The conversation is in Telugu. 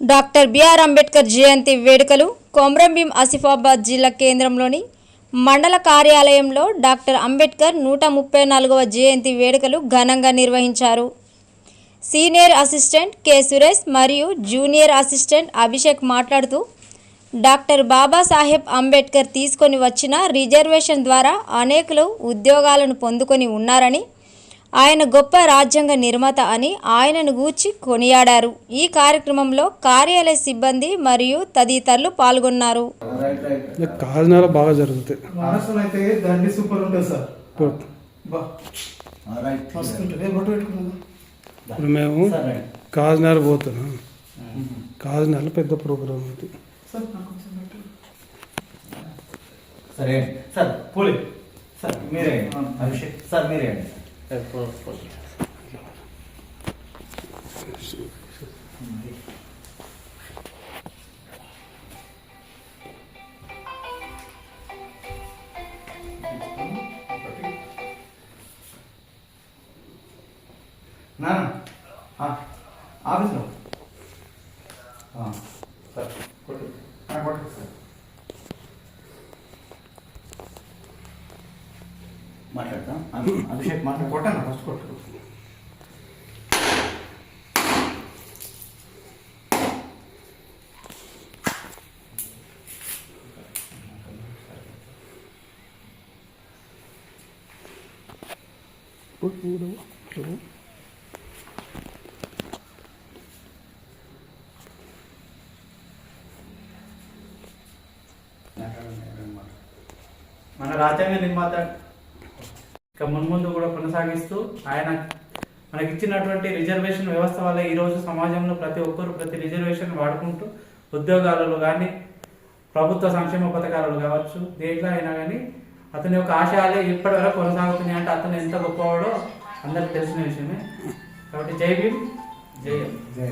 డాక్టర్ బిఆర్ అంబేద్కర్ జయంతి వేడుకలు కొమ్రంభీం ఆసిఫాబాద్ జిల్లా కేంద్రంలోని మండల కార్యాలయంలో డాక్టర్ అంబేద్కర్ నూట ముప్పై నాలుగవ జయంతి వేడుకలు ఘనంగా నిర్వహించారు. Senior assistant K. సురేష్ మరియు జూనియర్ అసిస్టెంట్ అభిషేక్ మాట్లాడుతూ డాక్టర్ బాబాసాహెబ్ అంబేద్కర్ తీసుకొని వచ్చిన రిజర్వేషన్ ద్వారా అనేకులు ఉద్యోగాలను పొందుకొని ఉన్నారని ఆయన గొప్ప రాజ్యాంగ నిర్మాత అని ఆయనను గూర్చి కొనియాడారు. ఈ కార్యక్రమంలో కార్యాలయ సిబ్బంది మరియు తదితరులు పాల్గొన్నారు. బాగా జరుగుతాయి. ఇప్పుడు మేము పోతున్నాం. కాకినాడలో పెద్ద ప్రోగ్రామ్. సరే సార్ పోలీ. సార్ మీరే అభిషేక్. సార్ మీరే అండి నాన్న ఆ, ఆఫీస్లో ఆ, సార్ కొట్టు ఆ, కొట్టు సార్ మాట్లాడతాం అభి- అభిషేక్ మాట్లాడు కొట్టాను ఫస్ట్ కొట్టు మన రాజ్యాంగ నిర్మాత ఇక మున్ముందు కూడా కొనసాగిస్తూ ఆయన మనకి ఇచ్చినటువంటి రిజర్వేషన్ వ్యవస్థ వల్ల ఈ రోజు సమాజంలో ప్రతి ఒక్కరు ప్రతి రిజర్వేషన్ వాడుకుంటూ ఉద్యోగాలలో కానీ ప్రభుత్వ సంక్షేమ పథకాలలో కావచ్చు దేంట్లో అయినా కానీ అతని యొక్క ఆశయాలే ఇప్పటి వరకు కొనసాగుతున్నాయి అంటే అతను ఎంత గొప్పవాడో అందరికి తెలిసిన విషయమే. కాబట్టి జై భీమ్ జై జై